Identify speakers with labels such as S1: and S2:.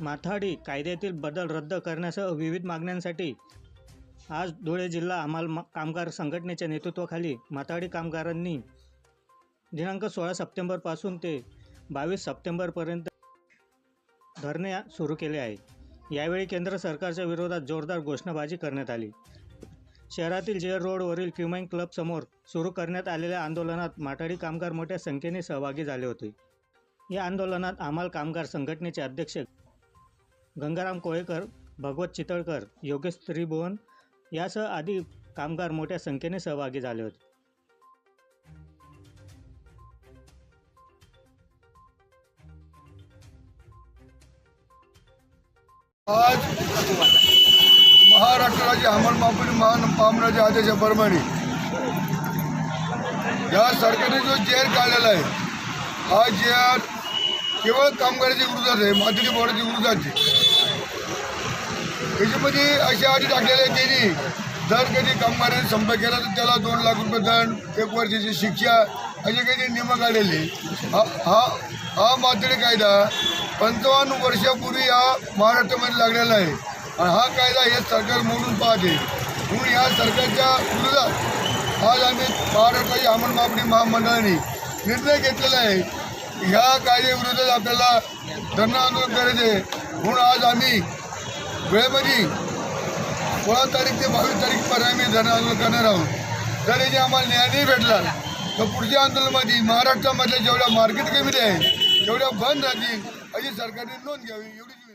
S1: माथाडी कायद्यातील बदल रद्द करण्यासह विविध मागण्यांसाठी आज धुळे जिल्हा हमाल मा- कामगार संघटनेच्या नेतृत्वाखाली माथाडी कामगारांनी दिनांक सोळा सप्टेंबरपासून ते बावीस सप्टेंबरपर्यंत धरणे सुरू केले आहे यावेळी केंद्र सरकारच्या विरोधात जोरदार घोषणाबाजी करण्यात आली. शहरातील जेअर रोडवरील क्युमाइन क्लबसमोर सुरू करण्यात आलेल्या आंदोलनात माथाडी कामगार मोठ्या संख्येने सहभागी झाले होते. या आंदोलनात हमाल कामगार संघटनेचे अध्यक्ष गंगाराम कोळेकर भगवत चितळकर योगेश त्रिभुवन यासह आदी कामगार मोठ्या संख्येने सहभागी झाले होते.
S2: आज महाराष्ट्र राज्य महान मापणी महामंडळाच्या आदेशाप्रमाणे या सरकारने जो जेर काढलेला आहे हा जेर केवळ कामगाराच्या विरोधात आहे माथेरी बोर्डाच्या विरोधात त्याच्यामध्ये अशा अटी टाकलेल्या आहेत त्यांनी. जर कधी कामगाराने संप केला तर त्याला दोन लाख रुपये दंड एक वर्षाची शिक्षा असे काही नियम काढलेले. हा हा हा माथेरी कायदा पंचावन्न वर्षापूर्वी हा महाराष्ट्रामध्ये लागलेला आहे. आणि हा कायदा हे सरकार मोडून पाहते. म्हणून या सरकारच्या विरोधात आज आम्ही महाराष्ट्राच्या अंमलबाबणी महामंडळाने निर्णय घेतलेला आहे. ह्या कायद्याविरोधात आपल्याला धरणं आंदोलन करायचे म्हणून आज आम्ही वेळेमध्ये सोळा तारीख ते बावीस तारीखपर्यंत आम्ही धरण आंदोलन करणार आहोत. जर याची आम्हाला न्याय नाही भेटला तर पुढच्या आंदोलनामध्ये महाराष्ट्रामधल्या जेवढ्या मार्केट कमिटी आहे तेवढ्या बंद राहतील अशी सरकारने नोंद घ्यावी एवढी